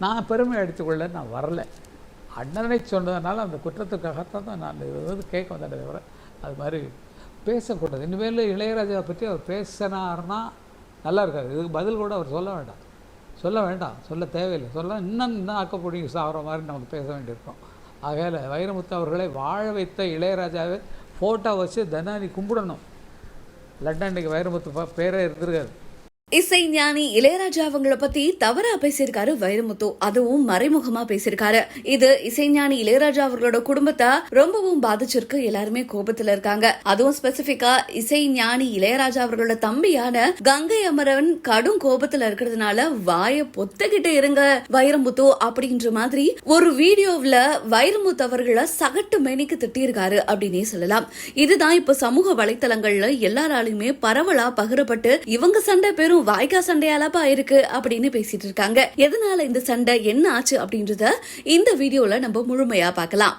நான் பெருமை எடுத்துக்கொள்ள நான் வரல. அண்ணனை சொன்னதுனால அந்த குற்றத்துக்காகத்தான் தான் நான் இது வந்து கேட்க வந்தேன் தவிர அது மாதிரி பேசக்கூடாது. இனிமேல் இளையராஜாவை பற்றி அவர் பேசினார்னா நல்லா இருக்காது. இதுக்கு பதில் கூட அவர் சொல்ல வேண்டாம். சொல்ல வேண்டாம். சொல்ல தேவையில்லை. சொல்ல இன்னும் இன்னும் ஆக்கப்படிங்க சாகிற மாதிரி நமக்கு பேச வேண்டியிருக்கும். ஆகையால் வைரமுத்து அவர்களை வாழ வைத்த இளையராஜாவை ஃபோட்டோ வச்சு தனானி கும்பிடணும். லண்டனுக்கு வைரமுத்து பேரே இருந்திருக்காது. இசை ஞானி இளையராஜா அவங்கள பத்தி தவறா பேசியிருக்காரு வைரமுத்து. அதுவும் மறைமுகமா பேசியிருக்காரு. இது இசைஞானி இளையராஜா அவர்களோட குடும்பத்தை ரொம்பவும் பாதிச்சிருக்கு. எல்லாருமே கோபத்துல இருக்காங்க. அதுவும் ஸ்பெசிபிக்கா இசை ஞானி இளையராஜா அவர்களோட தம்பியான கங்கை அமரன் கடும் கோபத்துல இருக்கிறதுனால வாய பொத்துக்கிட்டு இருங்க வைரமுத்து அப்படின்ற மாதிரி ஒரு வீடியோவுல வைரமுத்து அவர்களை சகட்டு மேனிக்கு திட்டியிருக்காரு அப்படின்னே சொல்லலாம். இதுதான் இப்ப சமூக வலைத்தளங்கள்ல எல்லாராலையுமே பரவலா பகிரப்பட்டு இவங்க சண்டை பெரும் வாய்க்கா சண்டையாலப்பா இருக்கு அப்படின்னு பேசிட்டு இருக்காங்க. எதனால இந்த சண்டை என்ன ஆச்சு அப்படின்றத இந்த வீடியோல நம்ம முழுமையா பார்க்கலாம்.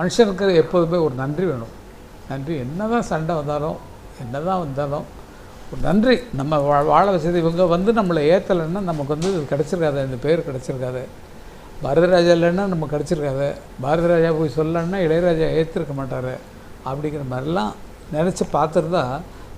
மனுஷனுக்கு எப்போதுமே ஒரு நன்றி வேணும். நன்றி என்னதான் சண்டை வந்தாலும் என்னதான் வந்தாலும் ஒரு நன்றி. நம்ம வா வாழ வச்சது இவங்க வந்து நம்மளை ஏற்றலைன்னா நமக்கு வந்து இது கிடச்சிருக்காது இந்த பேர் கிடச்சிருக்காது. பாரதிராஜா இல்லைன்னா நமக்கு கிடச்சிருக்காது. பாரதிராஜா போய் சொல்லலைன்னா இளையராஜா ஏற்றிருக்க மாட்டார். அப்படிங்கிற மாதிரிலாம் நினச்சி பார்த்துருந்தா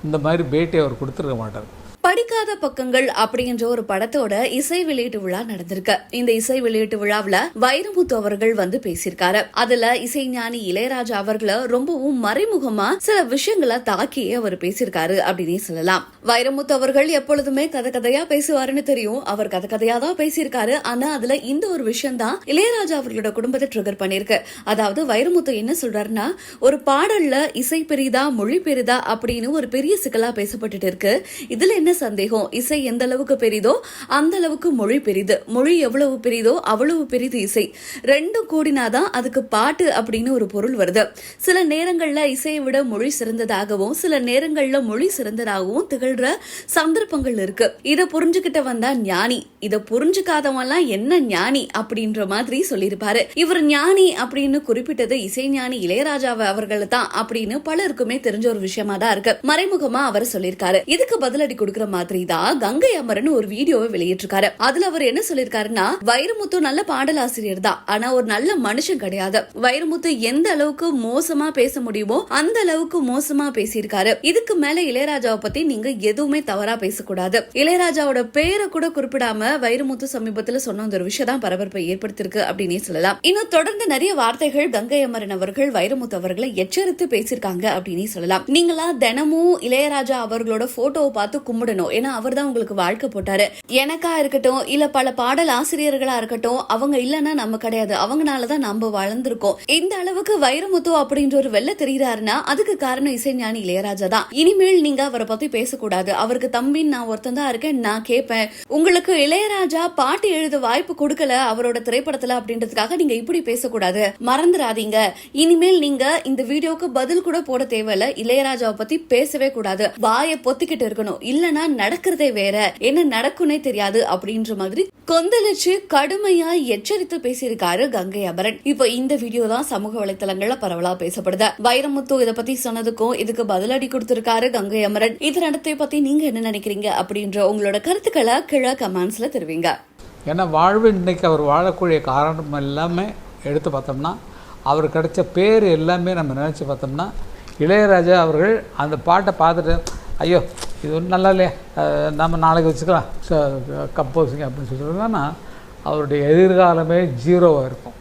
இந்த மாதிரி பேட்டி அவர் கொடுத்துருக்க மாட்டார். படிக்காத பக்கங்கள் அப்படின்ற ஒரு படத்தோட இசை வெளியீட்டு விழா நடந்திருக்கு. இந்த இசை வெளியீட்டு விழாவுல வைரமுத்து அவர்கள் வந்து பேசியிருக்காரு. அதுல இசைஞானி இளையராஜா அவர்களை ரொம்பவும் மறைமுகமா சில விஷயங்களை தாக்கி அவர் பேசியிருக்காரு அப்படின்னே சொல்லலாம். வைரமுத்து அவர்கள் எப்பொழுதுமே கதை கதையா பேசுவாருன்னு தெரியும். அவர் கதை கதையா தான் பேசியிருக்காரு. ஆனா அதுல இந்த ஒரு விஷயம் தான் இளையராஜா அவர்களோட குடும்பத்தை ட்ரிகர் பண்ணிருக்கு அதாவது வைரமுத்து என்ன சொல்றாருன்னா ஒரு பாடல்ல இசை பெரிதா மொழி பெரிதா அப்படின்னு ஒரு பெரிய சிக்கலா பேசப்பட்டுட்டு இருக்கு. இதுல என்ன என்ன சந்தேகம்? இசை எந்த அளவுக்கு பெரிதோ அந்த அளவுக்கு மொழி பெரிது. மொழி எவ்வளவு பெரிதோ அவ்வளவு பெரிது இசை. ரெண்டும் கூடினாதான் அதுக்கு பாட்டு அப்படின்னு ஒரு பொருள் வருது. சில நேரங்கள்ல இசையை விட மொழி சிறந்ததாகவும் சில நேரங்கள்ல மொழி சிறந்ததாகவும் திகழ்ற சந்தர்ப்பங்கள் இருக்கு. இதை புரிஞ்சுக்கிட்ட வந்தா ஞானி. இதை புரிஞ்சுக்காதவன்லாம் என்ன ஞானி அப்படின்ற மாதிரி சொல்லியிருப்பாரு. இவர் ஞானி அப்படின்னு குறிப்பிட்டது இசை ஞானி இளையராஜா அவர்கள் தான் அப்படின்னு பலருக்குமே தெரிஞ்ச ஒரு விஷயமா தான் இருக்கு. மறைமுகமா அவர் சொல்லியிருக்காரு. இதுக்கு பதிலடி கொடுக்கிற மாதிரி தான் கங்கை அமரன் ஒரு வீடியோவை வெளியிட்டிருக்காரு. அதுல அவர் என்ன சொல்லியிருக்காருன்னா வைரமுத்து நல்ல பாடலாசிரியர் தான் ஆனா ஒரு நல்ல மனுஷன் கிடையாது. வைரமுத்து எந்த அளவுக்கு மோசமா பேச முடியுமோ அந்த அளவுக்கு மோசமா பேசியிருக்காரு. இதுக்கு மேல இளையராஜாவை பத்தி நீங்க எதுவுமே தவறா பேசக்கூடாது. இளையராஜாவோட பேரை கூட குறிப்பிடாம வைரமுத்து சமீபத்துல சொன்ன ஒரு விஷயம் தான் பரபரப்பை ஏற்படுத்திருக்கு அப்படின்னே சொல்லலாம். இன்னும் தொடர்ந்து நிறைய வார்த்தைகள் கங்கை அமரன் அவர்கள் வைரமுத்து அவர்களை எச்சரித்து பேசியிருக்காங்க அப்படின்னே சொல்லலாம். நீங்களா தினமும் இளையராஜா அவர்களோட போட்டோவை பார்த்து கும்பிட போடணும். ஏன்னா அவர் தான் உங்களுக்கு வாழ்க்கை போட்டாரு. எனக்கா இருக்கட்டும் இல்ல பல பாடல் ஆசிரியர்களா இருக்கட்டும் அவங்க இல்லைன்னா நம்ம கிடையாது. அவங்கனாலதான் நம்ம வளர்ந்திருக்கோம். இந்த அளவுக்கு வைரமுத்து அப்படின்ற ஒரு வெள்ள தெரியுறாருன்னா அதுக்கு காரணம் இசைஞானி இளையராஜா தான். இனிமேல் நீங்க அவரை பத்தி பேசக்கூடாது. அவருக்கு தம்பின்னு நான் ஒருத்தன் தான் இருக்கேன் நான் கேட்பேன். உங்களுக்கு இளையராஜா பாட்டு எழுத வாய்ப்பு கொடுக்கல அவரோட திரைப்படத்துல அப்படின்றதுக்காக நீங்க இப்படி பேசக்கூடாது. மறந்துடாதீங்க இனிமேல் நீங்க இந்த வீடியோக்கு பதில் கூட போட தேவையில்ல. இளையராஜாவை பத்தி பேசவே கூடாது. வாயை பொத்திக்கிட்டு இருக்கணும். இல்லனா நடக்கிறதே வேற. என்ன நடக்கும்னே தெரியாது அப்படின்ற மாதிரி கொந்தளிச்சு கடுமையா எச்சரித்து பேசியிருக்காரு கங்கை அபரன். இப்போ இந்த வீடியோ தான் சமூக வலைதளங்கள்ல பரவலா பேசப்படுது. வைரமுத்து இதை பத்தி சொன்னதுக்கும் இதுக்கு பதிலடி கொடுத்திருக்காரு கங்கை அமரன். இது நடத்தை பத்தி நீங்க என்ன நினைக்கிறீங்க அப்படின்ற உங்களோட கருத்துக்களை கீழே கமெண்ட்ஸ்ல தெரிவிங்க. ஏன்னா வாழ்வு இன்னைக்கு அவர் வாழக்கூடிய காரணம் எல்லாமே எடுத்து பார்த்தோம்னா அவர் கிடைச்ச பேர் எல்லாமே நம்ம நினச்சி பார்த்தோம்னா இளையராஜா அவர்கள் அந்த பாட்டை பார்த்துட்டு ஐயோ இது ஒன்றும் நல்லா இல்லையா? நம்ம நாளைக்கு வச்சுக்கலாம். கம்போசிங் அப்படின்னு சொல்கிறதுனா அவருடைய எதிர்காலமே ஜீரோவாக இருக்கும்.